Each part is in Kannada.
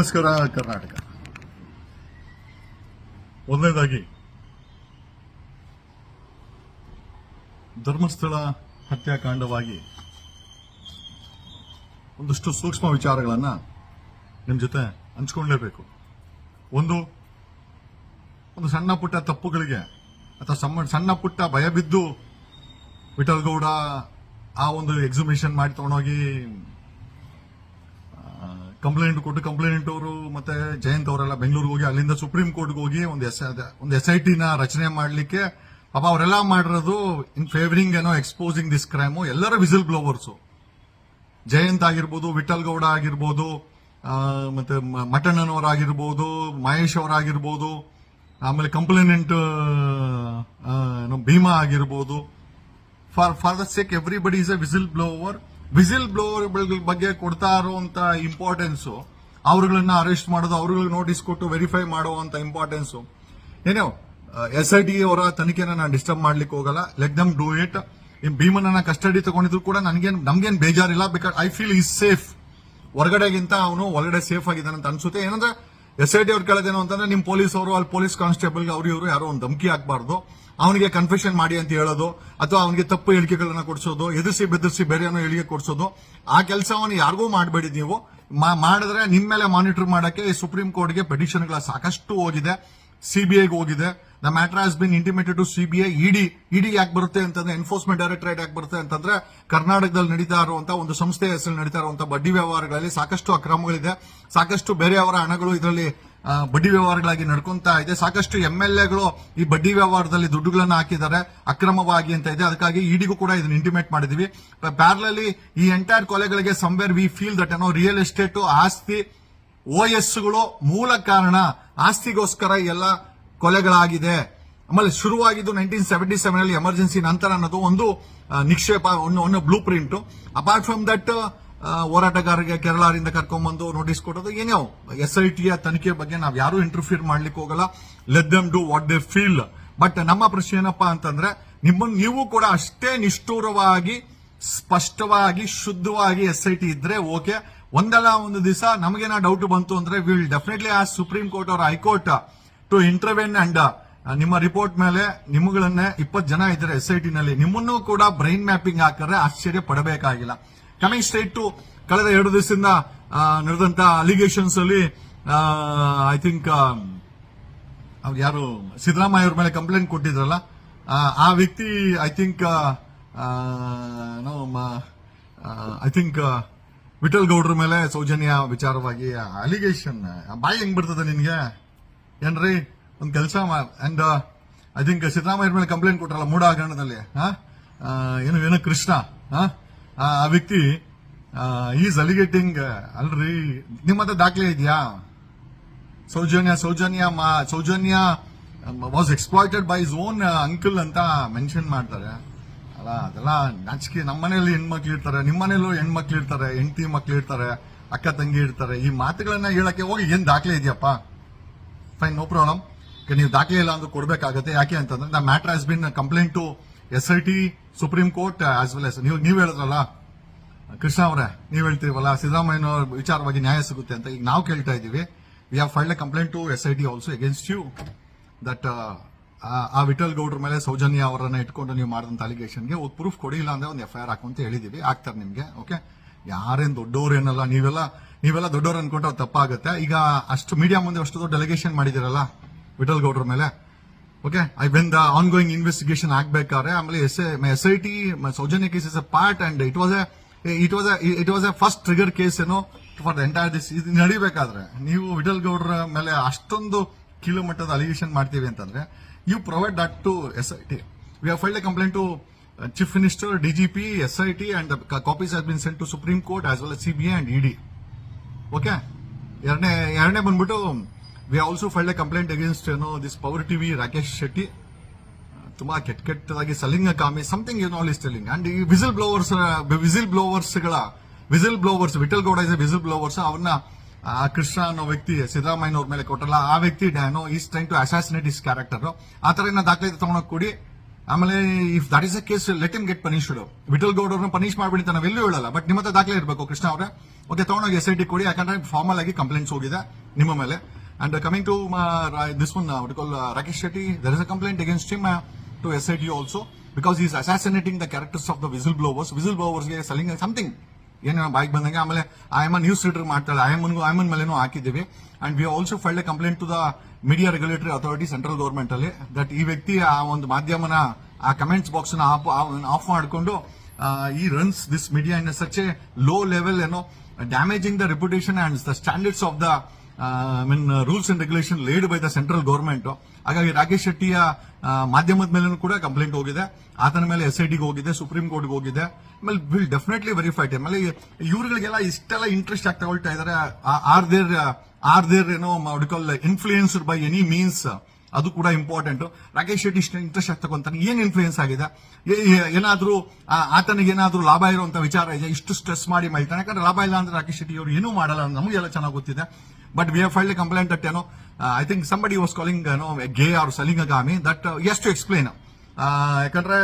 ನಮಸ್ಕಾರ ಕರ್ನಾಟಕ. ಒಂದನೇದಾಗಿ, ಧರ್ಮಸ್ಥಳ ಹತ್ಯಾಕಾಂಡವಾಗಿ ಒಂದಷ್ಟು ಸೂಕ್ಷ್ಮ ವಿಚಾರಗಳನ್ನ ನಿಮ್ಮ ಜೊತೆ ಹಂಚ್ಕೊಳ್ಳೇಬೇಕು ಒಂದು ಒಂದು ಸಣ್ಣ ಪುಟ್ಟ ತಪ್ಪುಗಳಿಗೆ ಅಥವಾ ಸಣ್ಣ ಸಣ್ಣ ಪುಟ್ಟ ಭಯ ಬಿದ್ದು ವಿಠಲ್ಗೌಡ ಆ ಒಂದು ಎಕ್ಸಿಬಿಷನ್ ಮಾಡಿ ತಗೊಂಡೋಗಿ ಕಂಪ್ಲೇಂಟ್ ಕೊಟ್ಟು ಕಂಪ್ಲೇಂಟ್ ಅವರು, ಮತ್ತೆ ಜಯಂತ್ ಅವರೆಲ್ಲ ಬೆಂಗಳೂರಿಗೆ ಹೋಗಿ, ಅಲ್ಲಿಂದ ಸುಪ್ರೀಂ ಕೋರ್ಟ್ಗೆ ಹೋಗಿ ಒಂದು ಎಸ್ ಒಂದು ಎಸ್ ಐ ಟಿನ ರಚನೆ ಮಾಡಲಿಕ್ಕೆ, ಪಾಪ ಅವರೆಲ್ಲ ಮಾಡಿರೋದು ಇನ್ ಫೇವರಿಂಗ್ ಏನೋ ಎಕ್ಸ್ಪೋಸಿಂಗ್ ದಿಸ್ ಕ್ರೈಮು ಎಲ್ಲರ ವಿಸಿಲ್ ಬ್ಲೋವರ್ಸು ಜಯಂತ್ ಆಗಿರ್ಬೋದು, ವಿಠಲ್ ಗೌಡ ಆಗಿರ್ಬೋದು ಮತ್ತೆ ಮ- ಮಟಣ್ಣನವರಾಗಿರ್ಬೋದು ಮಹೇಶ್ ಅವರಾಗಿರ್ಬೋದು ಆಮೇಲೆ ಕಂಪ್ಲೇನೆಂಟ್ ಭೀಮಾ ಆಗಿರ್ಬೋದು. For for the sake everybody is a whistle blower whistle blower ಬಗ್ಗೆ ಕೊಡ್ತಾ ಇರುವಂತ ಇಂಪಾರ್ಟೆನ್ಸ್ ಅವರುಗಳನ್ನ ಅರೆಸ್ಟ್ ಮಾಡೋದು ಅವ್ರಿಗೆ ನೋಟಿಸ್ ಕೊಟ್ಟು ವೆರಿಫೈ ಮಾಡುವಂತ ಇಂಪಾರ್ಟೆನ್ಸ್ ಏನೋ ಎಸ್ ಐ ಟಿ ಅವರ ತನಿಖೆನ ನಾನು ಡಿಸ್ಟರ್ಬ್ ಮಾಡ್ಲಿಕ್ಕೆ ಹೋಗಲ್ಲ. ಲೆಟ್ ದಮ್ ಡೂ ಇಟ್ ಭೀಮನನ್ನ ಕಸ್ಟಡಿ ತಗೊಂಡಿದ್ರು ಕೂಡ ನನಗೇನು, ನಮ್ಗೇನ್ ಬೇಜಾರಿಲ್ಲ. Because I feel he's safe ಹೊರಗಡೆಗಿಂತ ಅವನು ಒಳಗಡೆ ಸೇಫ್ ಆಗಿದ್ದಾನೆ ಅಂತ ಅನ್ಸುತ್ತೆ. ಏನಂದ್ರೆ ಎಸ್ ಐ ಟಿ ಅವ್ರು ಕೇಳೋದೇನು ಅಂತಂದ್ರೆ ನಿಮ್ ಪೊಲೀಸ್ ಅವರು ಅಲ್ಲಿ ಪೊಲೀಸ್ ಕಾನ್ಸ್ಟೇಬಲ್ ಅವ್ರು ಇವರು ಯಾರೋ ಒಂದು ಧಮಕಿ ಹಾಕಬಾರ್ದು. ಅವನಿಗೆ ಕನ್ಫೆಷನ್ ಮಾಡಿ ಅಂತ ಹೇಳೋದು, ಅಥವಾ ಅವನಿಗೆ ತಪ್ಪು ಹೇಳಿಕೆಗಳನ್ನ ಕೊಡಿಸೋದು, ಎದುರಿಸಿ ಬೆದರಿಸಿ ಬೇರೆ ಏನೋ ಹೇಳಿಕೆ ಕೊಡಿಸೋದು. ಆ ಕೆಲಸವನ್ನು ಯಾರಿಗೂ ಮಾಡಬೇಡಿ ನೀವು. ಮಾಡಿದ್ರೆ ನಿಮ್ಮ ಮೇಲೆ ಮಾನಿಟರ್ ಮಾಡಕ್ಕೆ ಸುಪ್ರೀಂ ಕೋರ್ಟ್ಗೆ ಪೆಟಿಷನ್ಗಳ ಸಾಕಷ್ಟು ಹೋಗಿದೆ. ಸಿಬಿಐಗೆ ಹೋಗಿದೆ. The matter has been intimated to CBI ED ED ಯಾಕೆ ಬರುತ್ತೆ ಅಂತಂದ್ರೆ ಎನ್ಫೋರ್ಸ್ಮೆಂಟ್ ಡೈರೆಕ್ಟರೇಟ್ ಯಾಕೆ ಬರುತ್ತೆ ಅಂತಂದ್ರೆ, ಕರ್ನಾಟಕದಲ್ಲಿ ನಡೀತಾ ಇರುವಂತಹ ಒಂದು ಸಂಸ್ಥೆ ಹೆಸರು ನಡೀತಾ ಇರುವಂತಹ ಬಡ್ಡಿ ವ್ಯವಹಾರಗಳಲ್ಲಿ ಸಾಕಷ್ಟು ಅಕ್ರಮಗಳಿದೆ. ಸಾಕಷ್ಟು ಬೇರೆಯವರ ಹಣಗಳು ಇದರಲ್ಲಿ ಬಡ್ಡಿ ವ್ಯವಹಾರಗಳಾಗಿ ನಡ್ಕೊಂತಾ ಇದೆ. ಸಾಕಷ್ಟು ಎಂ ಎಲ್ ಎಗಳು ಈ ಬಡ್ಡಿ ವ್ಯವಹಾರದಲ್ಲಿ ದುಡ್ಡುಗಳನ್ನು ಹಾಕಿದ್ದಾರೆ. ಅಕ್ರಮವಾಗಿ ಅಂತ ಇದೆ. ಅದಕ್ಕಾಗಿ ಇಡಿಗೂ ಕೂಡ ಇದನ್ನ ಇಂಟಿಮೇಟ್ ಮಾಡಿದೀವಿ. ಪ್ಯಾರ್ಲಲ್ಲಿ ಈ ಎಂಟೈರ್ ಕೊಲೆಗಳಿಗೆ ಸಂವೇರ್ ವಿ ಫೀಲ್ ದಟ್ ಏನೋ ರಿಯಲ್ ಎಸ್ಟೇಟ್ ಆಸ್ತಿ ಓ ಎಸ್ಗಳು ಮೂಲ ಕಾರಣ. ಆಸ್ತಿಗೋಸ್ಕರ ಎಲ್ಲ ಕೊಲೆಗಳಾಗಿದೆ. ಆಮೇಲೆ ಶುರುವಾಗಿದ್ದು ನೈನ್ಟೀನ್ ಸೆವೆಂಟಿ ಸೆವೆನ್ ಅಲ್ಲಿ ಎಮರ್ಜೆನ್ಸಿ ನಂತರ ಅನ್ನೋದು ಒಂದು ನಿಕ್ಷೇಪ, ಒಂದು ಒಂದು blue print apart from that ಹೋರಾಟಗಾರರಿಗೆ ಕೇರಳದಿಂದ ಕರ್ಕೊಂಡ್ಬಂದು ನೋಟಿಸ್ ಕೊಡೋದು ಏನೋ ಎಸ್ ಐ ಟಿಯ ತನಿಖೆ ಬಗ್ಗೆ ನಾವು ಯಾರು ಇಂಟರ್ಫಿಯರ್ ಮಾಡ್ಲಿಕ್ಕೆ ಹೋಗಲ್ಲ. Let them do what they feel but ನಮ್ಮ ಪ್ರಶ್ನೆ ಏನಪ್ಪಾ ಅಂತಂದ್ರೆ ನಿಮ್ಮನ್ನು ನೀವು ಕೂಡ ಅಷ್ಟೇ ನಿಷ್ಠೂರವಾಗಿ, ಸ್ಪಷ್ಟವಾಗಿ, ಶುದ್ಧವಾಗಿ ಎಸ್ ಐ ಟಿ ಇದ್ರೆ ಓಕೆ ಒಂದಲ್ಲ ಒಂದು ದಿವಸ ನಮಗೇನ ಡೌಟ್ ಬಂತು ಅಂದ್ರೆ ವಿಲ್ ಡೆಫಿನೆಟ್ಲಿ ಆ ಸುಪ್ರೀಂ ಕೋರ್ಟ್ ಅವರ high court to intervene and ನಿಮ್ಮ ರಿಪೋರ್ಟ್ ಮೇಲೆ ನಿಮ್ಗಳನ್ನೇ ಇಪ್ಪತ್ತು ಜನ ಇದ್ದಾರೆ ಎಸ್ ಐ ನಲ್ಲಿ. ನಿಮ್ಮನ್ನು ಕೂಡ ಬ್ರೈನ್ ಮ್ಯಾಪಿಂಗ್ ಹಾಕಿದ್ರೆ ಆಶ್ಚರ್ಯ ಪಡಬೇಕಾಗಿಲ್ಲ. ಕಮಿಂಗ್ ಸ್ಟ್ರೈಟ್ ಟು ಕಳೆದ ಎರಡು ದಿವಸದಿಂದ ನಡೆದಂತ ಅಲಿಗೇಷನ್ಸ್ ಅಲ್ಲಿ ಐ ಥಿಂಕ್ ಯಾರು ಸಿದ್ದರಾಮಯ್ಯ ಅವ್ರ ಮೇಲೆ ಕಂಪ್ಲೇಂಟ್ ಕೊಟ್ಟಿದ್ರಲ್ಲ ಆ, ಆ ವ್ಯಕ್ತಿ I think I think Vittal ಗೌಡ್ರ ಮೇಲೆ ಸೌಜನ್ಯ ವಿಚಾರವಾಗಿ ಅಲಿಗೇಷನ್ ಬಾಯಿ ಹೆಂಗ್ ಬರ್ತದೆ ನಿನ್ಗೆ? ಏನ್ರಿ? ಒಂದು ಕೆಲಸ ಅಂಡ್ ಐ ಥಿಂಕ್ ಸಿದ್ದರಾಮಯ್ಯ ಮೇಲೆ ಕಂಪ್ಲೇಂಟ್ ಕೊಟ್ರಲ್ಲ ಮೂಡ ಹಗರಣದಲ್ಲಿ ಏನು ಏನು ಕೃಷ್ಣ ಆ? ವ್ಯಕ್ತಿ ಈಸ್ ಅಲಿಗೇಟಿಂಗ್ ಅಲ್ರಿ ನಿಮ್ಮ ಹತ್ರ ದಾಖಲೆ ಇದೆಯಾ? ಸೌಜನ್ಯ ಸೌಜನ್ಯ ಮಾ- Soujanya was exploited by his own uncle ಅಂತ ಮೆನ್ಷನ್ ಮಾಡ್ತಾರೆ. ಅಲ್ಲ, ಅದೆಲ್ಲ ನಾಚಿಕೆ. ನಮ್ಮ ಮನೇಲಿ ಹೆಣ್ಮಕ್ಳು ಇರ್ತಾರೆ ನಿಮ್ಮ ಮನೇಲೂ ಹೆಣ್ಮಕ್ಳು ಇರ್ತಾರೆ, ಹೆಂಡತಿ ಮಕ್ಳು ಇರ್ತಾರೆ, ಅಕ್ಕ, ತಂಗಿ ಇರ್ತಾರೆ. ಈ ಮಾತುಗಳನ್ನ ಹೇಳಕ್ಕೆ ಹೋಗಿ ಏನ್ ದಾಖಲೆ ಇದೆಯಪ್ಪ? ಫೈನ್ ನೋ ಪ್ರಾಬ್ಲಮ್ ನೀವು ದಾಖಲೆ ಇಲ್ಲ ಅಂದ್ರೆ ಕೊಡಬೇಕಾಗುತ್ತೆ ಯಾಕೆ ಅಂತಂದ್ರೆ the matter has been complaint to S I T supreme court as well as ನೀವು ನೀವು ಹೇಳಿದ್ರಲ್ಲ ಕೃಷ್ಣ ಅವರೇ ನೀವು ಹೇಳ್ತೀವಲ್ಲ ಸಿದ್ದರಾಮಯ್ಯನವರ ವಿಚಾರವಾಗಿ ನ್ಯಾಯ ಸಿಗುತ್ತೆ ಅಂತ ಈಗ ನಾವು ಕೇಳ್ತಾ ಇದ್ದೀವಿ. We have filed a complaint to S I T also against you that ಆ ವಿಠಲ್ ಗೌಡ್ರ ಮೇಲೆ ಸೌಜನ್ಯ ಅವರನ್ನ ಇಟ್ಕೊಂಡು ನೀವು ಮಾಡಿದಂತ ಅಲಿಗೇಷನ್ಗೆ ಒಂದು ಪ್ರೂಫ್ ಕೊಡಿ ಇಲ್ಲ ಅಂದ್ರೆ ಒಂದು ಎಫ್ ಐ ಆರ್ ಹಾಕುವಂತ ಹೇಳಿದೀವಿ ಆಗ್ತಾರೆ ನಿಮಗೆ ಓಕೆ ಯಾರೇನ್ ದೊಡ್ಡವ್ರೇನಲ್ಲ ನೀವೆಲ್ಲ ನೀವೆಲ್ಲ ದೊಡ್ಡವ್ರು ಅನ್ಕೊಂಡ್ರೆ ತಪ್ಪಾಗುತ್ತೆ. ಈಗ ಅಷ್ಟು ಮೀಡಿಯಾ ಮುಂದೆ ಅಷ್ಟು ದೊಡ್ಡ ಡೆಲಿಗೇಷನ್ ಮಾಡಿದಿರಲ್ಲ ವಿಠಲ್ ಗೌಡ್ರ ಮೇಲೆ. Okay I when the ongoing investigation ಆಗ್ಬೇಕಾದ್ರೆ ಆಮೇಲೆ S S I T Soujanya case is a part and it was it was it was a first trigger case ಏನು ಫಾರ್ ದ ಎಂಟೈರ್ ದಿಸ್ ಇದು ನಡಿಬೇಕಾದ್ರೆ ನೀವು ವಿಠಲ್ ಗೌಡ್ರ ಮೇಲೆ ಅಷ್ಟೊಂದು ಕೀಳು ಮಟ್ಟದ ಅಲಿಗೇಷನ್ ಮಾಡ್ತೀವಿ ಅಂತಂದ್ರೆ you provide that to S I T we have filed a complaint to chief minister DGP S I T and copies has been sent to supreme court as well CBI and ED okay ಎರಡನೇ ಎರಡನೇ ಬಂದ್ಬಿಟ್ಟು we also filed a complaint against ಏನೋ this power TV Rakesh Shetty ತುಂಬಾ ಕೆಟ್ಟ ಕೆಟ್ಟದಾಗಿ ಸಲಿಂಗ ಕಾಮಿ ಸಮಥಿಂಗ್ ಏನೋ ಆಲ್ ಇಸ್ ಟೆಲಿಂಗ್ ಅಂಡ್ ಈ whistle blowers whistle ಬ್ಲೋವರ್ಸ್ಗಳ whistle blowers Vittal Gowda is whistle blowers ಅವನ್ನ ಕೃಷ್ಣ ಅನ್ನೋ ವ್ಯಕ್ತಿ ಸಿದ್ದರಾಮಯ್ಯನವ್ರ ಮೇಲೆ ಕೊಟ್ಟಲ್ಲ, ಆ ವ್ಯಕ್ತಿ ಡ್ಯಾನೋ is trying to assassinate his character ಆ ತರ ದಾಖಲೆ ತಗೊಂಡೋಗಿ ಕೊಡಿ. ಆಮೇಲೆ if that is a case let him get punished Vittal Gowd ಅವ್ರನ್ನ ಪನಿಷ್ ಮಾಡ್ಬಿಡಿ ಅಂತ ನಾವೆಲ್ಲೂ ಹೇಳಲ್ಲ. ಬಟ್ ನಿಮ್ಮ ಹತ್ರ ದಾಖಲೆ ಇರಬೇಕು, ಕೃಷ್ಣ ಅವರೇ. ಓಕೆ ತಗೊಂಡೋಗಿ ಎಸ್ ಐ ಟಿ ಕೊಡಿ. ಯಾಕಂದ್ರೆ ಫಾರ್ಮಲ್ ಆಗಿ ಕಂಪ್ಲೇಂಟ್ಸ್ ಹೋಗಿದೆ ನಿಮ್ಮ ಮೇಲೆ. And coming to this one call Rakesh Shetty there is a complaint against him to S I T also because he's assassinating the characters of the whistle blowers whistle ಬ್ಲೋವರ್ಸ್ಗೆ ಸಲಿಂಗ್ ಸಮಥಿಂಗ್ ಏನೋ ಬೈಕ್ ಬಂದಂಗೆ. ಆಮೇಲೆ ಐಎಮ್ ನ್ಯೂಸ್ ರೀಡರ್ ಮಾಡ್ತಾಳೆ. ಐ ಎಂ ಐ ಎಂ ಮೇಲೆ ಹಾಕಿದ್ದೀವಿ. And we also filed a complaint to the media regulatory authority central government ಅಲ್ಲಿ ದಟ್ ಈ ವ್ಯಕ್ತಿ ಆ ಒಂದು ಮಾಧ್ಯಮನ, ಆ ಕಮೆಂಟ್ಸ್ ಬಾಕ್ಸ್ನ ಆಫ್ ಮಾಡಿಕೊಂಡು ಈ runs this media in such a low level ಏನೋ damaging the reputation and the standards of the mean rules and regulation laid by the central government ಹಾಗಾಗಿ ರಾಕೇಶ್ ಶೆಟ್ಟಿಯ ಮಾಧ್ಯಮದ ಮೇಲೂ ಕೂಡ ಕಂಪ್ಲೇಂಟ್ ಹೋಗಿದೆ. ಆತನ ಮೇಲೆ ಎಸ್ ಐ ಟಿಗೆ ಹೋಗಿದೆ ಸುಪ್ರೀಂ ಕೋರ್ಟ್ಗೆ ಹೋಗಿದೆ. ಆಮೇಲೆ ವಿಲ್ ಡೆಫಿನೆಟ್ಲಿ ವೆರಿಫೈಡ್ ಆಮೇಲೆ ಇವರುಗಳಿಗೆಲ್ಲ ಇಷ್ಟೆಲ್ಲ ಇಂಟ್ರೆಸ್ಟ್ ಆಗಿ ತಗೊಳ್ತಾ ಇದಾರೆ? ಆರ್ ದೇರ್ ಆರ್ ದೇರ್ ಏನೋ call influenced by any means ಅದು ಕೂಡ ಇಂಪಾರ್ಟೆಂಟ್ ರಾಕೇಶ್ ಶೆಟ್ಟಿ ಇಷ್ಟು ಇಂಟ್ರೆಸ್ಟ್ ಆಗಿ ತಗೊಂತಾನೆ ಏನ್ ಇನ್ಫ್ಲೂಯೆನ್ಸ್ ಆಗಿದೆ? ಏನಾದ್ರೂ ಆತನಿಗೆ ಏನಾದ್ರೂ ಲಾಭ ಇರುವಂತ ವಿಚಾರ ಇದೆ ಇಷ್ಟು ಸ್ಟ್ರೆಸ್ ಮಾಡಿ ಮಾಡ್ತಾನೆ ಯಾಕಂದ್ರೆ ಲಾಭ ಇಲ್ಲ ಅಂದ್ರೆ ರಾಕೇಶ್ ಶೆಟ್ಟಿ ಅವರು ಏನೂ ಮಾಡಲ್ಲ ನಮಗೆಲ್ಲ ಚೆನ್ನಾಗಿ ಗೊತ್ತಿದೆ. But we file complaint at ಏನೋ I think somebody was calling ಏನೋ ಗೇ ಆರ್ ಸಲಿಂಗ್ ಗಾಮಿ ದಟ್ ಎಸ್ ಟು ಎಕ್ಸ್ಪ್ಲೇನ್ ಯಾಕಂದ್ರೆ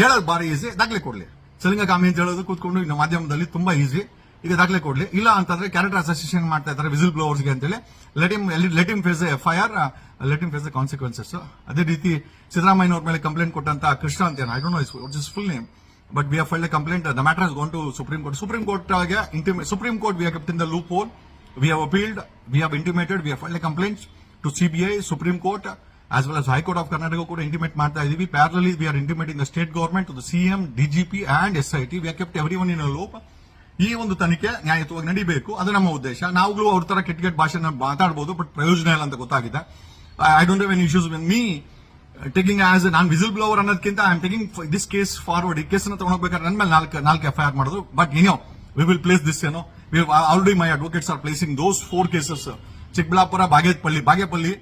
ಹೇಳೋದು ಬಾರಿ ಈಸಿ ದಾಖಲೆ ಕೊಡ್ಲಿ. ಸಲಿಂಗಗಾಮಿ ಅಂತ ಹೇಳೋದು ಕೂತ್ಕೊಂಡು ಇನ್ನು ಮಾಧ್ಯಮದಲ್ಲಿ ತುಂಬಾ ಈಸಿ ಈಗ ದಾಖಲೆ ಕೊಡ್ಲಿ. ಇಲ್ಲ ಅಂತಂದ್ರೆ ಕ್ಯಾರೆಕ್ಟರ್ ಅಸೋಸಿಯೇಷನ್ ಮಾಡ್ತಾ ಇದ್ದಾರೆ ವಿಸಿಲ್ ಬ್ಲೋವರ್ಸ್ಗೆ ಅಂತೇಳಿ. Let him let him face F I R let him face consequences ಅದೇ ರೀತಿ ಸಿದ್ದರಾಮಯ್ಯ ಅವ್ರ ಮೇಲೆ ಕಂಪ್ಲೇಂಟ್ ಕೊಟ್ಟಂತ ಕೃಷ್ಣ ಅಂತ I don't know his full name but we are filed a complaint the matter has gone to supreme court supreme ಕೋರ್ಟ್ಗೆ intimate supreme court we kept in the loop hole we have appealed we have intimated we are filed complaint to CBI supreme court as well as high court of Karnataka ಕೂಡ ಇಂಟಿಮೇಟ್ ಮಾಡ್ತಾ ಇದೀವಿ. Parallelly we are intimating the state government to the CM DGP and S I T we kept everyone in loop ಈ ಒಂದು ತನಿಖೆ ನ್ಯಾಯಯುತವಾಗಿ ನಡಿಬೇಕು. ಅದು ನಮ್ಮ ಉದ್ದೇಶ. ನಾವುಗಳು ಅವ್ರ ತರ ಕೆಟ್ಟ ಕೆಟ್ಟ ಭಾಷೆ ಮಾತಾಡಬಹುದು ಬಟ್ ಪ್ರಯೋಜನ ಇಲ್ಲ ಅಂತ ಗೊತ್ತಾಗಿದೆ. I don't have any issues when me taking as non whistle blower ಅನ್ನೋದಕ್ಕಿಂತ I am taking this case forward ಈ ಕೇಸನ್ನ ತಗೊಂಡೋಗ್ಬೇಕಾದ್ರೆ ನನ್ನ ಮೇಲೆ ನಾಲ್ಕು ನಾಲ್ಕು ಎಫ್ ಐ ಆರ್ ಮಾಡೋದು. ಬಟ್ ಏನೋ ವಿ ವಿಲ್ ಪ್ಲೇಸ್ ದಿಸ್ ಏನೋ we already my advocates are placing those four cases Chikkaballapur, Bagepalli Bagepalli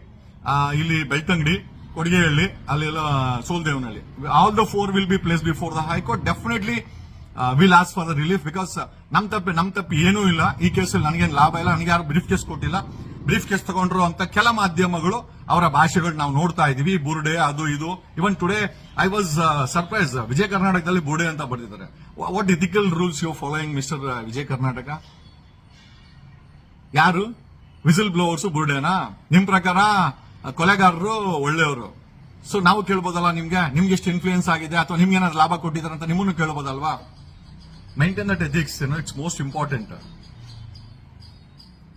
ಇಲ್ಲಿ ಬೆಳ್ತಂಗಡಿ, ಕೊಡಿಗೆಹಳ್ಳಿ, ಅಲ್ಲೆಲ್ಲ Soldevanahalli. All the four will be place before the high court definitely will as for the relief because ನಮ್ ತಪ್ಪೆ, ನಮ್ ತಪ್ಪು ಏನೂ ಇಲ್ಲ. ಈ ಕೇಸಲ್ಲಿ ನನಗೇನು ಲಾಭ ಇಲ್ಲ, ನನಗೆ ಯಾರು ಬ್ರೀಫ್ ಕೇಸ್ ಕೊಟ್ಟಿಲ್ಲ. ಬ್ರೀಫ್ ಕೇಸ್ ತಗೊಂಡ್ರು ಅಂತ ಕೆಲ ಮಾಧ್ಯಮಗಳು ಅವರ ಭಾಷೆಗಳು ನಾವು ನೋಡ್ತಾ ಇದೀವಿ. ಬುರ್ಡೆ, ಅದು, ಇದು. Even today I was surprise Vijaya ಕರ್ನಾಟಕದಲ್ಲಿ ಬುರ್ಡೆ ಅಂತ ಬರ್ತಿದ್ದಾರೆ what ethical rules you following mister Vijaya Karnataka? ಯಾರು? ವಿಸಿಲ್ ಬ್ಲೋವರ್ಸ್ ಬುರ್ಡೆನಾ? ನಿಮ್ ಪ್ರಕಾರ ಕೊಲೆಗಾರರು ಒಳ್ಳೆಯವರು? ಸೊ ನಾವು ಕೇಳ್ಬೋದಲ್ಲ ನಿಮ್ಗೆ? ನಿಮ್ಗೆ ಎಷ್ಟು ಇನ್ಫ್ಲೂಯೆನ್ಸ್ ಆಗಿದೆ? ಅಥವಾ ನಿಮ್ಗೆ ಏನಾದ್ರು ಲಾಭ ಕೊಟ್ಟಿದ್ದಾರೆ ಅಂತ ನಿಮ್ಮನ್ನು ಕೇಳ್ಬೋದಲ್ವಾ? Maintain that ethics it's most important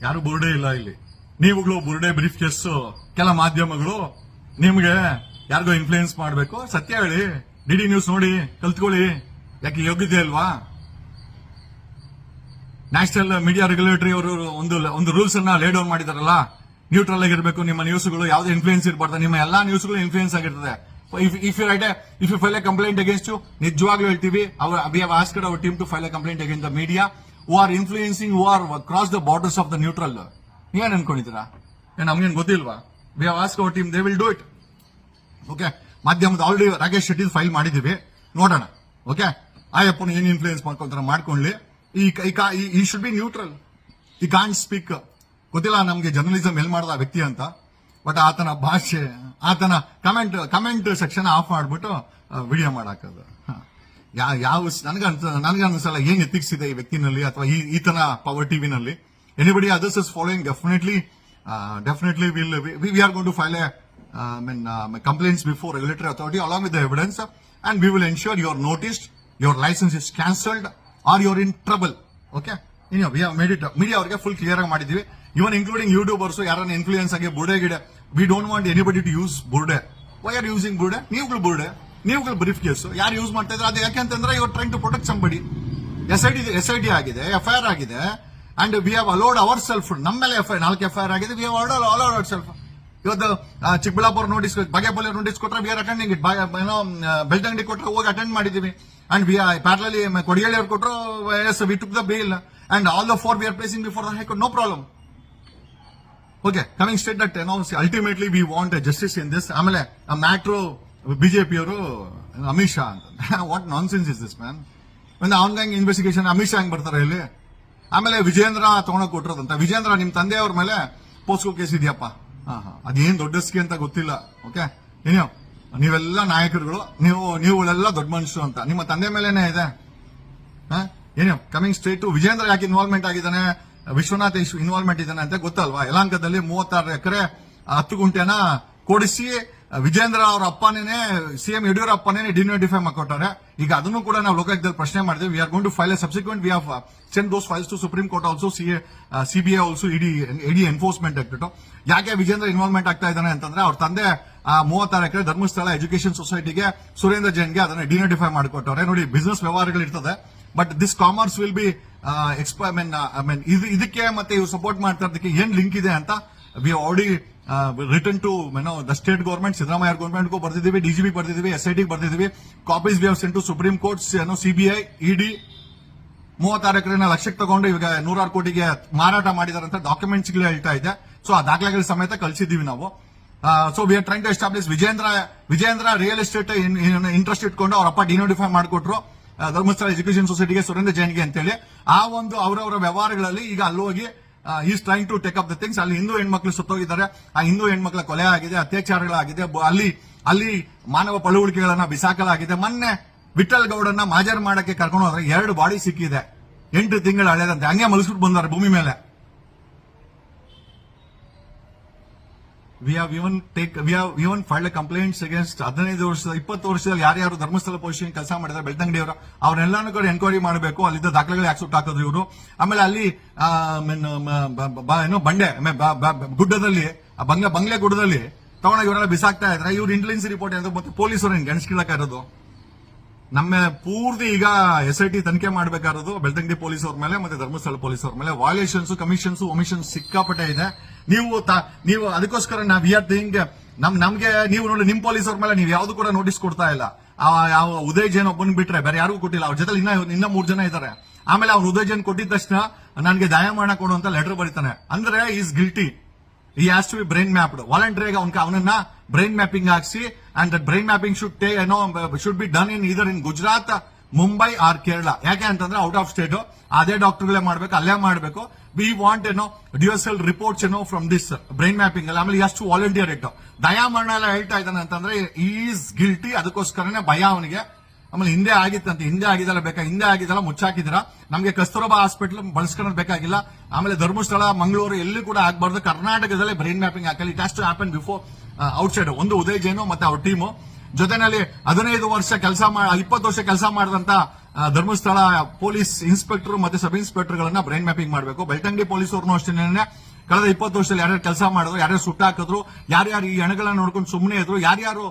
ಯಾರು ಬುರ್ಡೆ ಇಲ್ಲ ಇಲ್ಲಿ. ನೀವುಗಳು ಬುರ್ಡೆ ಬ್ರೀಫ್ ಕೇಸ್ ಕೆಲ ಮಾಧ್ಯಮಗಳು ನಿಮ್ಗೆ ಯಾರಿಗೋ ಇನ್ಫ್ಲೂಯೆನ್ಸ್ ಮಾಡಬೇಕು. ಸತ್ಯ ಹೇಳಿ ಡಿಡಿ ನ್ಯೂಸ್ ನೋಡಿ, ಕಲ್ತ್ಕೊಳ್ಳಿ. ಯಾಕೆ ಯೋಗ್ಯತೆ ಅಲ್ವಾ ನ್ಯಾಷನಲ್ ಮೀಡಿಯಾ ರೆಗ್ಯುಲೇಟರಿ ಅವರು ಒಂದು ಒಂದು ರೂಲ್ಸ್ ಅನ್ನ ಲೇ ಡೌನ್ ಮಾಡಿದಾರಲ್ಲ. ನ್ಯೂಟ್ರಲ್ ಆಗಿರ್ಬೇಕು, ನಿಮ್ಮ ನ್ಯೂಸ್ಗಳು ಯಾವುದೇ ಇನ್ಫ್ಲೂಯೆನ್ಸ್ ಇರಬಾರ್ದು. ನಿಮ್ಮ ಎಲ್ಲಾ ನ್ಯೂಸ್ಗಳು ಇನ್ಫ್ಲೂಯೆನ್ಸ್ ಆಗಿರ್ತದೆ. If you write if you file a complaint against you ನಿಜವಾಗ್ಲೂ ಹೇಳ್ತೀವಿ, our we have asked our team to file a complaint against the media who are influencing who are cross the borders of the neutral ನೀವೇನ್ ಅನ್ಕೊಂಡಿದ್ದೀರಾ? ಏನು ನಮ್ಗೇನು ಗೊತ್ತಿಲ್ವಾ? We have ask our team they will do it okay ಮಾಧ್ಯಮದ ಆಲ್ರೆಡಿ ರಾಕೇಶ್ ಶೆಟ್ಟಿ ಫೈಲ್ ಮಾಡಿದ್ದೀವಿ. ನೋಡೋಣ. ಓಕೆ ಆಯಪ್ಪನ ಏನ್ ಇನ್ಫ್ಲೂಯೆನ್ಸ್ ಮಾಡ್ಕೊಂತಾರ ಮಾಡ್ಕೊಳ್ಳಿ. He he should be neutral he can't speak ಗೊತ್ತಿಲ್ಲ ನಮ್ಗೆ ಜರ್ನಲಿಸಂ ಎಲ್ಲಿ ಮಾಡ್ದ ವ್ಯಕ್ತಿ ಅಂತ. ಬಟ್ ಆತನ ಭಾಷೆ, ಆತನ ಕಮೆಂಟ್ ಕಮೆಂಟ್ ಸೆಕ್ಷನ್ ಆಫ್ ಮಾಡಿಬಿಟ್ಟು ವಿಡಿಯೋ ಮಾಡಾಕದು. ಯಾವ ಯಾವ ನನಗನ್ಸ ನನಗನ್ಸಲ್ಲ ಏನ್ ಎತ್ತಿಕ್ಸಿದೆ ಈ ವ್ಯಕ್ತಿನಲ್ಲಿ ಅಥವಾ ಈ ಈತನ power ಟಿವಿನಲ್ಲಿ anybody others is following definitely definitely will we are gone to file a mean complaints before regulatory authority along with evidence and we will ensure your noticed your licence is cancelled or you're in trouble okay ಇನ್ನು ಮೇಡ್ ಇಟ್ ಮೀಡಿಯಾ ಅವರಿಗೆ ಫುಲ್ ಕ್ಲಿಯರ್ ಆಗಿ ಮಾಡಿದೀವಿ ಇವನ್ ಇನ್ಕ್ಲೂಡಿಂಗ್ ಯೂಟ್ಯೂಬರ್ಸ್ ಯಾರನ್ನ ಇನ್ಫ್ಲೂಯೆನ್ಸ್ ಆಗಿ ಬುರ್ಡೆ ಗಿಡ we don't want anybody to use ಬುರ್ಡೆ. Why are using ಬುರ್ಡೆ? ನೀವುಗಳು ಬುರ್ಡೆ. ನೀವುಗಳು ಬ್ರೀಫ್ ಕೇಸ್ ಯಾರು ಯೂಸ್ ಮಾಡ್ತಾ ಇದ್ರೆ? ಅದು ಯಾಕೆಂತಂದ್ರೆ ಇವ್ರು trying to protect somebody S I D S I D ಆಗಿದೆ ಎಫ್ ಐ ಆರ್ ಆಗಿದೆ and we have allowed our self ನಮ್ಮ ಮೇಲೆ ಎಫ್ ಐ ನಾಲ್ಕು ಎಫ್ ಐ ಆರ್ ಆಗಿದೆ we have allowed all our self ಇವತ್ತು ಚಿಕ್ಕಬಳ್ಳಾಪುರ ನೋಟಿಸ್ ಬಾಗೇಪಲ್ಲಿ ನೋಟಿಸ್ ಕೊಟ್ಟರೆ ವಿ ಆರ್ ಅಟೆಂಡಿಂಗ್ ಇಟ್ ಏನೋ ಬೆಳ್ತಂಗಡಿ ಕೊಟ್ಟರೆ ಹೋಗಿ ಅಟೆಂಡ್ ಮಾಡಿದ್ದೀವಿ ಅಂಡ್ ವಿ ಪ್ಯಾರ್ಲಲ್ಲಿ ಕೊಡಿಯಲ್ಲಿ ಅವ್ರು ಕೊಟ್ಟರು yes we took the bail and all the four we are placing before the high court no problem okay coming state that no ultimately we want justice in this ಆಮೇಲೆ ಮ್ಯಾಟ್ರು ಬಿಜೆಪಿಯವರು ಅಮಿತ್ ಶಾ ಅಂತ. What nonsense is this man ಒಂದು ಆನ್ಲೈನ್ ಇನ್ವೆಸ್ಟಿಗೇಷನ್ ಅಮಿತ್ ಶಾ ಹೆಂಗ್ ಬರ್ತಾರೆ ಇಲ್ಲಿ ಆಮೇಲೆ ವಿಜೇಂದ್ರ ತಗೊಂಡೋಗಿ ಕೊಟ್ಟಿರೋದಂತ. ವಿಜೇಂದ್ರ ನಿಮ್ ತಂದೆಯವ್ರ ಮೇಲೆ ಪೋಸ್ಕೋ ಕೇಸ್ ಇದೆಯಪ್ಪ. ಅದೇನ್ ದೊಡ್ಡ ಸ್ಕಿ ಅಂತ ಗೊತ್ತಿಲ್ಲ ಓಕೆ ಏನೋ ನೀವೆಲ್ಲ ನಾಯಕರುಗಳು, ನೀವು ನೀವುಗಳೆಲ್ಲ ದೊಡ್ಡ ಮನುಷ್ಯರು ಅಂತ. ನಿಮ್ಮ ತಂದೆ ಮೇಲೇನೆ ಇದೆ. ಏನು ಕಮಿಂಗ್ ಸ್ಟ್ರೇಟ್ ವಿಜೇಂದ್ರ ಯಾಕೆ ಇನ್ವಾಲ್ವ್ಮೆಂಟ್ ಆಗಿದ್ದಾನೆ? ವಿಶ್ವನಾಥ್ ಇನ್ವಾಲ್ವ್ಮೆಂಟ್ ಇದ್ದಾನೆ ಅಂತ ಗೊತ್ತಲ್ವಾ? ಯಲಾಂಕದಲ್ಲಿ ಮೂವತ್ತಾರು ಎಕರೆ, ಹತ್ತು ಗುಂಟೆನ ಕೊಡಿಸಿ, ವಿಜೇಂದ್ರ ಅವರ ಅಪ್ಪನೇ ಸಿಎಂ ಯಡಿಯೂರಪ್ಪನೇ ಡಿನೋಟಿಫೈ ಮಾಡ್ಕೊಟ್ಟಾರೆ ಈಗ ಅದನ್ನು ಕೂಡ ನಾವು ಲೋಕಾಯುಕ್ತದಲ್ಲಿ ಪ್ರಶ್ನೆ ಮಾಡಿದ್ವಿ we are gone to file a subsequent we of send those files to Supreme Court also CBI also ED ED enforcement ಆಗ್ಬಿಟ್ಟು ಯಾಕೆ ವಿಜೇಂದ್ರ ಇನ್ವಾಲ್ವ್ಮೆಂಟ್ ಆಗ್ತಾ ಇದ್ದಾನೆ ಅಂತಂದ್ರೆ ಅವ್ರ ತಂದೆ, ಆ, ಮೂವತ್ತಾರು ಎಕರೆ ಧರ್ಮಸ್ಥಳ ಎಜುಕೇಶನ್ ಸೊಸೈಟಿಗೆ ಸುರೇಂದ್ರ ಜೈನ್ಗೆ ಅದನ್ನ ಡಿನೋಟಿಫೈ ಮಾಡಿಕೊಟ್ಟವ್ರೆ. ನೋಡಿ ಬಿಸ್ನೆಸ್ ವ್ಯವಹಾರಗಳು ಇರ್ತದೆ but this commerce will be I mean I mean ಇದಕ್ಕೆ ಮತ್ತೆ ಇವ್ರು ಸಪೋರ್ಟ್ ಮಾಡ್ತಾ ಇರೋದಕ್ಕೆ ಏನ್ ಲಿಂಕ್ ಇದೆ ಅಂತ we already return to memo the state government Siddaramaiah ಗೌರ್ಮೆಂಟ್ಗೂ ಬರ್ದಿದ್ದೀವಿ ಡಿಜಿಬಿ ಬರ್ದಿದ್ದೀವಿ S I T ಬರ್ದಿದ್ದೀವಿ. Copies we have sent to Supreme Court ಏನೋ ಸಿಬಿಐ ಇಡಿ ಮೂವತ್ತಾರು ಎಕರೆನ ಲಕ್ಷಕ್ಕೆ ತಗೊಂಡು ಇವಾಗ ನೂರಾರು ಕೋಟಿಗೆ ಮಾರಾಟ ಮಾಡಿದಾರೆ ಅಂತ ಡಾಕ್ಯುಮೆಂಟ್ಸ್ ಹೇಳ್ತಾ ಇದೆ. ಸೊ ಆ ದಾಖಲೆಗಳ ಸಮೇತ ಕಳಿಸಿದ್ದೀವಿ ನಾವು. So we are trying to establish Vijendra Vijendra real estate interest ಇಟ್ಕೊಂಡು ಅವ್ರ ಅಪ್ಪ ಡಿನೋಟಿಫೈ ಮಾಡಿಕೊಟ್ರು. ಧರ್ಮಸ್ಥಳ ಎಜುಕೇಶನ್ ಸೊಸೈಟಿಗೆ ಸುರೇಂದ್ರ ಜೈನ್ಗೆ ಅಂತೇಳಿ, ಆ ಒಂದು ಅವರವರ ವ್ಯವಹಾರಗಳಲ್ಲಿ ಈಗ ಅಲ್ಲಿ ಹೋಗಿ is trying to take up the things ಅಲ್ಲಿ ಹಿಂದೂ ಹೆಣ್ಮಕ್ಳು ಸುತ್ತೋಗಿದ್ದಾರೆ. ಆ ಹಿಂದೂ ಹೆಣ್ಮಕ್ಳ ಕೊಲೆ ಆಗಿದೆ, ಅತ್ಯಾಚಾರಗಳಾಗಿದೆ. ಅಲ್ಲಿ ಅಲ್ಲಿ ಮಾನವ ಪಳುವಳಿಕೆಗಳನ್ನ ಬಿಸಾಕಲಾಗಿದೆ. ಮೊನ್ನೆ ವಿಠಲ್ ಗೌಡನ್ನ ಮಾಜರ್ ಮಾಡಕ್ಕೆ ಕರ್ಕೊಂಡು ಹೋದ್ರೆ ಎರಡು ಬಾಡಿ ಸಿಕ್ಕಿದೆ. ಎಂಟು ತಿಂಗಳು ಹಳೆದಂತೆ. ಹಂಗೆ ಮಲಸ್ಬಿಟ್ಟು ಬಂದಾರೆ ಭೂಮಿ ಮೇಲೆ. We have even take we have even filed complaints against ಹದಿನೈದು ವರ್ಷದ, ಇಪ್ಪತ್ತು ವರ್ಷದಲ್ಲಿ ಯಾರ್ಯಾರು ಧರ್ಮಸ್ಥಳ ಪೊಸಿಷನ್ ಕೆಲಸ ಮಾಡಿದ್ದಾರೆ ಬೆಳ್ತಂಗಡಿ ಅವರು ಅವ್ರನ್ನೆಲ್ಲಾನು ಕೂಡ ಎನ್ಕ್ವೈರಿ ಮಾಡಬೇಕು. ಅಲ್ಲಿದ್ದ ದಾಖಲೆಗಳು ಯಾಕೆ ಸುಟ್ಟು ಹಾಕಿದ್ರು ಇವರು? ಆಮೇಲೆ ಅಲ್ಲಿ ಏನು, ಬಂಡೆ ಗುಡ್ಡದಲ್ಲಿ ಬಂಗ್ಲೆ ಬಂಗ್ಲೆ ಗುಡ್ಡದಲ್ಲಿ, ತಗೊಂಡಾಗ ಇವರೆಲ್ಲ ಬಿಸಾಕ್ತಾ ಇದ್ರೆ ಇವ್ರು ಇಂಟೆಲಿಜೆನ್ಸ್ ರಿಪೋರ್ಟ್ ಏನಾದ್ರು ಮತ್ತೆ ಪೊಲೀಸರು ಹೆಂಗೆ ಗಣಿಸ್ಕಿಳಕ ಇರೋದು? ನಮ್ಮ ಪೂರ್ತಿ ಈಗ ಎಸ್ ಐ ಟಿ ತನಿಖೆ ಮಾಡಬೇಕಾಗಿರೋದು ಬೆಳ್ತಂಗಡಿ ಪೊಲೀಸ್ ಅವ್ರ ಮೇಲೆ ಮತ್ತೆ ಧರ್ಮಸ್ಥಳ ಪೊಲೀಸ್ ಅವ್ರ ಮೇಲೆ. ವಾಲ್ಯೂಷನ್ಸ್ ಕಮಿಷನ್ಸ್ ಒಮಿಷನ್ಸ್ ಸಿಕ್ಕಾಪಟ್ಟೆ ಇದೆ. ನೀವು ನೀವು ಅದಕ್ಕೋಸ್ಕರ ನಾವ್ ಆರ್ ಥಿಂಗ್ ನಮ್, ನಮ್ಗೆ ನೀವು ನೋಡಿ ನಿಮ್ ಪೊಲೀಸ್ ಅವ್ರ ಮೇಲೆ ನೀವು ಯಾವ್ದು ಕೂಡ ನೋಟಿಸ್ ಕೊಡ್ತಾ ಇಲ್ಲ. ಯಾವ ಉದಯ್ ಜೈನ್ ಒಬ್ಬನ್ ಬಿಟ್ರೆ ಬೇರೆ ಯಾರಿಗೂ ಕೊಟ್ಟಿಲ್ಲ. ಅವ್ರ ಜೊತೆ ಇನ್ನ ಇನ್ನ ಮೂರ್ ಜನ ಇದ್ದಾರೆ ಆಮೇಲೆ ಅವ್ರು ಉದಯ್ ಜೈನ್ ಕೊಟ್ಟಿದ ತಕ್ಷಣ ನನಗೆ ಮಾಡ ಕೊಡು ಅಂತ ಲೆಟರ್ ಬರೀತಾನೆ. ಅಂದ್ರೆ is guilty he has to be brain mapped ವಾಲಂಟರಿಯಾಗಿ ಅವನ್ ಅವನನ್ನ ಬ್ರೈನ್ ಮ್ಯಾಪಿಂಗ್ ಹಾಕ್ಸಿ and that brain mapping should tea ಏನೋ ಶುಡ್ ಬಿ ಡನ್ ಇನ್ ಇದರ್ ಇನ್ ಗುಜರಾತ್ ಮುಂಬೈ ಆರ್ ಕೇರಳ ಯಾಕೆ ಅಂತಂದ್ರೆ ಔಟ್ ಆಫ್ ಸ್ಟೇಟ್ ಅದೇ ಡಾಕ್ಟರ್ಗಳೇ ಮಾಡ್ಬೇಕು, ಅಲ್ಲೇ ಮಾಡಬೇಕು. ವಿ ವಾಂಟ್ ಏನೋ ಡಿಎಸ್ಎಲ್ ರಿಪೋರ್ಟ್ಸ್ ಏನೋ ಫ್ರಮ್ ದಿಸ್ ಬ್ರೈನ್ ಮ್ಯಾಪಿಂಗ್ ಅಲ್ಲಿ. ಆಮೇಲೆ ಎಷ್ಟು ವಾಲಂಟಿಯರ್ ಇಟ್ಟು ದಯಾಮರಣ ಎಲ್ಲ ಹೇಳ್ತಾ ಇದ್ದಾನೆ ಅಂತಂದ್ರೆ ಈಸ್ ಗಿಲ್ಟಿ ಅದಕ್ಕೋಸ್ಕರನೇ ಭಯ ಅವನಿಗೆ. ಆಮೇಲೆ ಹಿಂದೆ ಆಗಿತ್ತಂತೆ. ಹಿಂದೆ ಆಗಿದಲ್ಲ ಬೇಕಾ? ಹಿಂದೆ ಆಗಿದಲ್ಲ ಮುಚ್ಚಾಕಿದಿರ ನಮಗೆ ಕಸ್ತೂರಬಾ ಹಾಸ್ಪಿಟಲ್ ಬಳಸ್ಕೊಳ್ಳೋದು ಬೇಕಾಗಿಲ್ಲ. ಆಮೇಲೆ ಧರ್ಮಸ್ಥಳ, ಮಂಗಳೂರು ಎಲ್ಲಿ ಕೂಡ ಆಗ್ಬಾರ್ದು. ಕರ್ನಾಟಕದಲ್ಲಿ brain mapping ಹಾಕಲಿ. It has to happen before outside ಒಂದು ಉದಯ್ ಜೈನು ಮತ್ತೆ ಅವ್ರ ಟೀಮು ಜೊತೆನಲ್ಲಿ ಹದಿನೈದು ವರ್ಷ ಕೆಲಸ ಇಪ್ಪತ್ತು ವರ್ಷ ಕೆಲಸ ಮಾಡಿದಂತ ಧರ್ಮಸ್ಥಳ ಪೊಲೀಸ್ ಇನ್ಸ್ಪೆಕ್ಟರ್ ಮತ್ತೆ ಸಬ್ ಇನ್ಸ್ಪೆಕ್ಟರ್ ಗಳನ್ನ ಬ್ರೈನ್ ಮ್ಯಾಪಿಂಗ್ ಮಾಡಬೇಕು. ಬೆಳ್ತಂಗಿ ಪೊಲೀಸ್ ಅವ್ರನ್ನೂ ಅಷ್ಟೇ ಕಳೆದ ಇಪ್ಪತ್ತು ವರ್ಷದಲ್ಲಿ ಯಾರ್ಯಾರು ಕೆಲಸ ಮಾಡಿದ್ರು ಯಾರ್ಯಾರು ಸುಟ್ಟಾಕಿದ್ರು ಯಾರ್ಯಾರು ಈ ಹಣಗಳನ್ನ ನೋಡ್ಕೊಂಡು ಸುಮ್ಮನೆ ಇದ್ರು ಯಾರ್ಯಾರು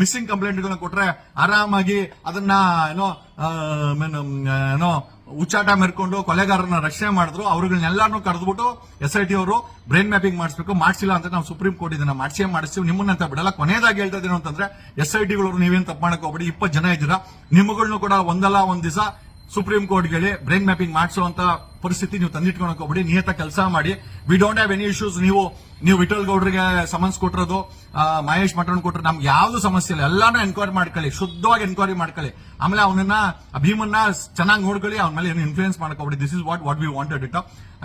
ಮಿಸ್ಸಿಂಗ್ ಕಂಪ್ಲೇಂಟ್ಗಳನ್ನ ಕೊಟ್ರೆ ಆರಾಮಾಗಿ ಅದನ್ನ ಏನೋ ಏನು, ಏನೋ ಉಚ್ಚಾಟ ಮೆರ್ಕೊಂಡು ಕೊಲೆಗಾರರನ್ನ ರಕ್ಷಣೆ ಮಾಡಿದ್ರು. ಅವ್ರಗಳನ್ನೆಲ್ಲಾನು ಕರೆದ್ಬಿಟ್ಟು ಎಸ್ ಐ ಟಿ ಅವರು ಬ್ರೈನ್ ಮ್ಯಾಪಿಂಗ್ ಮಾಡಿಸ್ಬೇಕು, ಮಾಡಿಸಿಲ್ಲ ಅಂತ ನಾವು ಸುಪ್ರೀಂ ಕೋರ್ಟ್ ಇದನ್ನ ಮಾಡಿಸೇ ಮಾಡಿಸ್ತೀವಿ. ನಿಮ್ಮನ್ನಂತ ಬಿಡಲ್ಲ. ಕೊನೆಯದಾಗಿ ಹೇಳ್ತಾ ಅಂತಂದ್ರೆ ಎಸ್ ಐ ಟಿಗಳು ನೀವೇನ್ ತಪ್ಪು ಮಾಡಕ್ ಹೋಗ್ಬಿಡಿ ಇಪ್ಪತ್ತು ಜನ ಇದ್ದೀರಾ. ನಿಮ್ಮಗಳನ್ನೂ ಕೂಡ ಒಂದಲ್ಲ ಒಂದ್ ದಿವಸ ಸುಪ್ರೀಂ ಕೋರ್ಟ್ಗೆ ಬ್ರೈನ್ ಮ್ಯಾಪಿಂಗ್ ಮಾಡಿಸುವಂತ ಪರಿಸ್ಥಿತಿ ನೀವು ತಂದಿಟ್ಕೊಳಕ್ ಹೋಗ್ಬಿಡಿ, ನಿಯತ ಕೆಲಸ ಮಾಡಿ. We don't have any issues ನೀವು ನೀವು ವಿಠಲ್ ಗೌಡ್ರಿಗೆ ಸಮನ್ಸ್ ಕೊಟ್ಟಿರೋದು ಮಹೇಶ್ ಮಠನ್ ಕೊಟ್ಟರು ನಮ್ಗೆ ಯಾವ್ದು ಸಮಸ್ಯೆ ಇಲ್ಲ. ಎಲ್ಲಾನು ಎನ್ಕ್ವೈರಿ ಮಾಡ್ಕೊಳ್ಳಿ, ಶುದ್ಧವಾಗಿ ಎನ್ಕ್ವೈರಿ ಮಾಡ್ಕೊಳ್ಳಿ. ಆಮೇಲೆ ಅವನನ್ನ, ಭೀಮನ್ನ ಚೆನ್ನಾಗಿ ನೋಡ್ಕೊಳ್ಳಿ, ಅವನ ಮೇಲೆ ಏನು influence ಮಾಡ್ಕೊಬಿಡಿ. This is what what we wanted it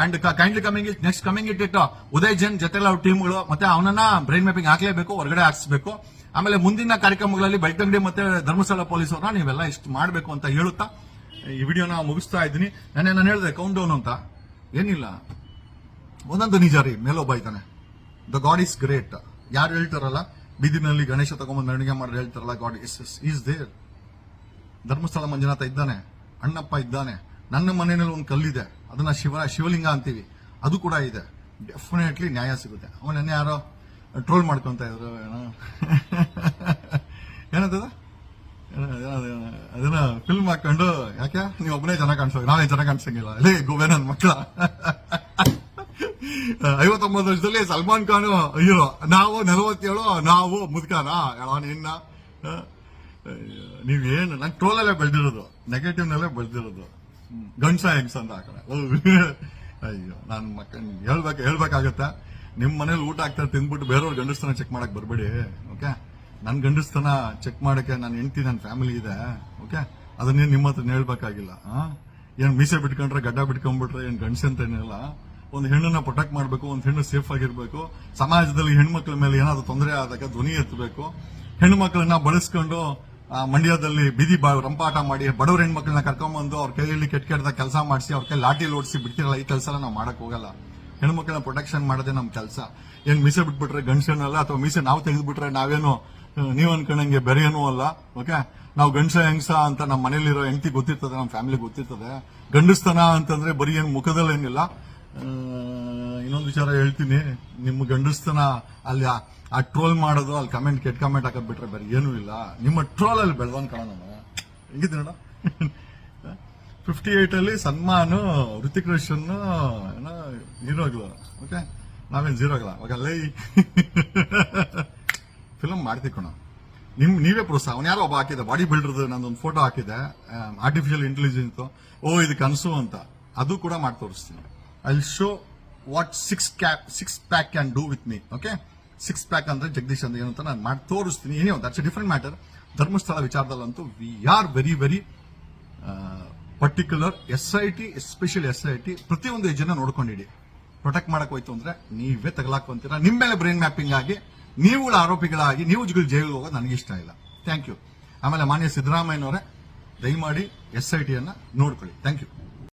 and kindly coming it next coming it it Uday Jain ಅವ್ರ ಟೀಮ್ಗಳು ಮತ್ತೆ ಅವನನ್ನ ಬ್ರೈನ್ ಮ್ಯಾಪಿಂಗ್ ಹಾಕ್ಲೇಬೇಕು, ಹೊರಗಡೆ ಹಾಕ್ಸ್ಬೇಕು. ಆಮೇಲೆ ಮುಂದಿನ ಕಾರ್ಯಕ್ರಮಗಳಲ್ಲಿ ಬೆಳ್ತಂಗಡಿ ಮತ್ತೆ ಧರ್ಮಸ್ಥಳ ಪೊಲೀಸ್ ಅವ್ರನ್ನ ನೀವೆಲ್ಲ ಇಷ್ಟು ಮಾಡಬೇಕು ಅಂತ ಹೇಳುತ್ತಾ ಈ ವಿಡಿಯೋನ ಮುಗಿಸ್ತಾ ಇದ್ದೀನಿ. ನಾನೇ ನಾನು ಹೇಳಿದೆ ಕೌಂಟ್ ಡೌನ್ ಅಂತ. ಏನಿಲ್ಲ. ಒಂದೊಂದು ನಿಜ ರೀ ಮೇಲೊಬ್ಬ ಇದ್ದಾನೆ. ದ ಗಾಡ್ ಇಸ್ ಗ್ರೇಟ್ ಯಾರು ಹೇಳ್ತಾರಲ್ಲ? ಬೀದಿನಲ್ಲಿ ಗಣೇಶ ತಗೊಂಬಂದು ಮೆರವಣಿಗೆ ಮಾಡಿ ಹೇಳ್ತಾರಲ್ಲ god is is there Dharmasthala Manjunatha ಇದ್ದಾನೆ. ಅಣ್ಣಪ್ಪ ಇದ್ದಾನೆ. ನನ್ನ ಮನೆಯಲ್ಲಿ ಒಂದು ಕಲ್ಲಿದೆ. ಅದನ್ನ ಶಿವ, ಶಿವಲಿಂಗ ಅಂತೀವಿ. ಅದು ಕೂಡ ಇದೆ. ಡೆಫಿನೆಟ್ಲಿ ನ್ಯಾಯ ಸಿಗುತ್ತೆ. ಅವನನ್ನೇ ಯಾರೋ ಟ್ರೋಲ್ ಮಾಡ್ಕೊಂತ ಇದ್ರು. ಏನೋ ಏನಂತದ? ಅದನ್ನ ಫಿಲ್ಮ್ ಹಾಕೊಂಡು, ಯಾಕೆ? ನೀವು ಒಬ್ಬನೇ ಚೆನ್ನಾಗಿ ಕಾಣಿಸೋ ನಾವೇ ಚೆನ್ನಾಗಿ ಕಾಣಿಸಂಗಿಲ್ಲ. ಲೇ ಗೋವೆ ನನ್ನ ಮಕ್ಕಳ ಐವತ್ತೊಂಬತ್ತು ವರ್ಷದಲ್ಲಿ ಸಲ್ಮಾನ್ ಖಾನ್ ಹೀರೋ ನಾವು ನಲವತ್ತೇಳು, ನಾವು ಮುದ್ಕಾನ ನಿನ್ನ. ನೀವೇನು ನಂಗೆ ಟ್ರೋಲಲ್ಲೇ ಬೆಳೆದಿರೋದು. ನೆಗೆಟಿವ್ನಲ್ಲೇ ಬೆಳೆದಿರೋದು. ಗಂಡ್ಸ ಹೆಂಗ್ಸ ಅಂತ ಆ ಅಯ್ಯೋ, ನಾನು ಮಕ್ಕ ಹೇಳ್ಬೇಕು ಹೇಳ್ಬೇಕಾಗತ್ತ. ನಿಮ್ಮ ಮನೇಲಿ ಊಟ ಆಗ್ತಾ ತಿಂದ್ಬಿಟ್ಟು ಬೇರೆಯವ್ರ ಗಂಡಸ್ತನ ಚೆಕ್ ಮಾಡಕ್ ಬರಬೇಡಿ ಓಕೆ ನನ್ ಗಂಡಸ್ತನ ಚೆಕ್ ಮಾಡಕ್ಕೆ ನನ್ನ ಹೆಂಡತಿ ನನ್ನ ಫ್ಯಾಮಿಲಿ ಇದೆ ಓಕೆ ಅದನ್ನೇ ನಿಮ್ಮ ಹತ್ರ ಹೇಳ್ಬೇಕಾಗಿಲ್ಲ? ಏನ್ ಮೀಸೆ ಬಿಟ್ಕೊಂಡ್ರೆ ಗಡ್ಡ ಬಿಟ್ಕೊಂಡ್ಬಿಟ್ರೆ ಏನ್ ಗಂಡಸ ಅಂತ ಏನಿಲ್ಲ. ಒಂದು ಹೆಣ್ಣನ್ನ ಪ್ರೊಟೆಕ್ಟ್ ಮಾಡಬೇಕು, ಒಂದು ಹೆಣ್ಣು ಸೇಫ್ ಆಗಿರ್ಬೇಕು. ಸಮಾಜದಲ್ಲಿ ಹೆಣ್ಮಕ್ಳ ಮೇಲೆ ಏನಾದ್ರು ತೊಂದರೆ ಆದಾಗ ಧ್ವನಿ ಎತ್ತಬೇಕು. ಹೆಣ್ಣು ಮಕ್ಕಳನ್ನ ಬಳಸ್ಕೊಂಡು ಮಂಡ್ಯದಲ್ಲಿ ಬೀದಿ ರಂಪಾಟ ಮಾಡಿ, ಬಡವ್ರ ಹೆಣ್ಮಕ್ಳನ್ನ ಕರ್ಕೊಂಡ್ಬಂದು ಅವ್ರ ಕೈಯಲ್ಲಿ ಕೆಟ್ಟ ಕೆಟ್ಟದ ಕೆಲಸ ಮಾಡಿಸಿ, ಅವ್ರ ಕೈ ಲಾಠಿ ಓಡಿಸಿ ಬಿಡ್ತಿರಲ್ಲ, ಈ ಕೆಲಸ ನಾವು ಮಾಡಕ್ ಹೋಗಲ್ಲ. ಹೆಣ್ಮಕ್ಳನ್ನ ಪ್ರೊಟೆಕ್ಷನ್ ಮಾಡೋದೇ ನಮ್ಮ ಕೆಲಸ. ಏನ್ ಮೀಸೆ ಬಿಟ್ಬಿಟ್ರೆ ಗಂಡಸನಲ್ಲ, ಅಥವಾ ಮೀಸೆ ನಾವು ತೆಗೆದ್ಬಿಟ್ರೆ ನಾವೇನು ನೀವ್ ಅನ್ಕೊಂಡಂಗೆ ಬೆರೆಯನೂ ಅಲ್ಲ ಓಕೆ ನಾವು ಗಂಡಸ, ಹೆಂಗಸ ಅಂತ ನಮ್ಮ ಮನೇಲಿರೋ ಹೆಂಡತಿ ಗೊತ್ತಿರ್ತದೆ ನಮ್ಮ ಫ್ಯಾಮಿಲಿ ಗೊತ್ತಿರ್ತದೆ. ಗಂಡಸ್ತನ ಅಂತಂದ್ರೆ ಬರೀ ಏನ್ ಮುಖದಲ್ಲಿ ಏನಿಲ್ಲ. ಇನ್ನೊಂದು ವಿಚಾರ ಹೇಳ್ತೀನಿ. ನಿಮ್ಮ ಗಂಡಸ್ತನ ಅಲ್ಲಿ ಆ- ಟ್ರೋಲ್ ಮಾಡೋದು, ಅಲ್ಲಿ ಕಮೆಂಟ್ ಕೆಟ್ಟ ಕಮೆಂಟ್ ಹಾಕೋದ್ ಬಿಟ್ರೆ ಬೇರೆ ಏನೂ ಇಲ್ಲ. ನಿಮ್ಮ ಟ್ರೋಲ್ ಅಲ್ಲಿ ಬೆಳೆದವನ್ ಕಾಣ ಹೆಂಗಿದ್ ನೋಡ? ಫಿಫ್ಟಿ ಏಟ್ ಅಲ್ಲಿ ಸನ್ಮಾನ್ ಋತಿಕ್ ರೋಷನ್ ಏನೋ ಹೀರೋಗಳು ಓಕೆ ನಾವೇನ್ ಜೀರೋಗಳ ಓಕೆ ಲೈ ಫಿಲಮ್ ಮಾಡ್ತೀವಿ ಕಣ ನಿಮ್, ನೀವೇ ಪ್ರೋತ್ಸಾಹ. ಅವನ ಯಾರೋ ಒಬ್ಬ ಹಾಕಿದೆ ಬಾಡಿ ಬಿಲ್ಡರ್ದು ನಂದೊಂದು ಫೋಟೋ ಹಾಕಿದೆ ಆರ್ಟಿಫಿಷಿಯಲ್ ಇಂಟೆಲಿಜೆನ್ಸ್ ಓ, ಇದು ಕನಸು ಅಂತ. ಅದು ಕೂಡ ಮಾಡಿ ತೋರಿಸ್ತೀನಿ. I show what six cap six pack can do with me okay six pack ಅಂದ್ರೆ ಜಗದೀಶ್ ಅಂದ್ರೆ ಏನು ಅಂತ ನಾನು ಮಾಡಿ, ತೋರಿಸ್ತೀನಿ. ಏನೋ that's different matter Dharmasthala ವಿಚಾರದಲ್ಲಂತೂ we are very very particular S I T special S I T ಪ್ರತಿಯೊಂದು ಏಜನ್ನ ನೋಡ್ಕೊಂಡಿಡಿ. ಪ್ರೊಟೆಕ್ಟ್ ಮಾಡಕ್ ಹೋಯ್ತು ಅಂದ್ರೆ ನೀವೇ ತಗಲಾಕೊಂತೀರಾ ನಿಮ್ಮ ಮೇಲೆ ಬ್ರೈನ್ ಮ್ಯಾಪಿಂಗ್ ಆಗಿ ನೀವುಗಳ ಆರೋಪಿಗಳಾಗಿ, ನೀವು ಜೈಲಿಗೆ ಹೋಗೋದು ನನಗೆ ಇಷ್ಟ ಇಲ್ಲ. ಥ್ಯಾಂಕ್ ಯು ಆಮೇಲೆ ಮಾನ್ಯ ಸಿದ್ದರಾಮಯ್ಯನವರೇ, ದಯಮಾಡಿ ಎಸ್ ಐ ಟಿಯನ್ನ ನೋಡ್ಕೊಳ್ಳಿ. Thank you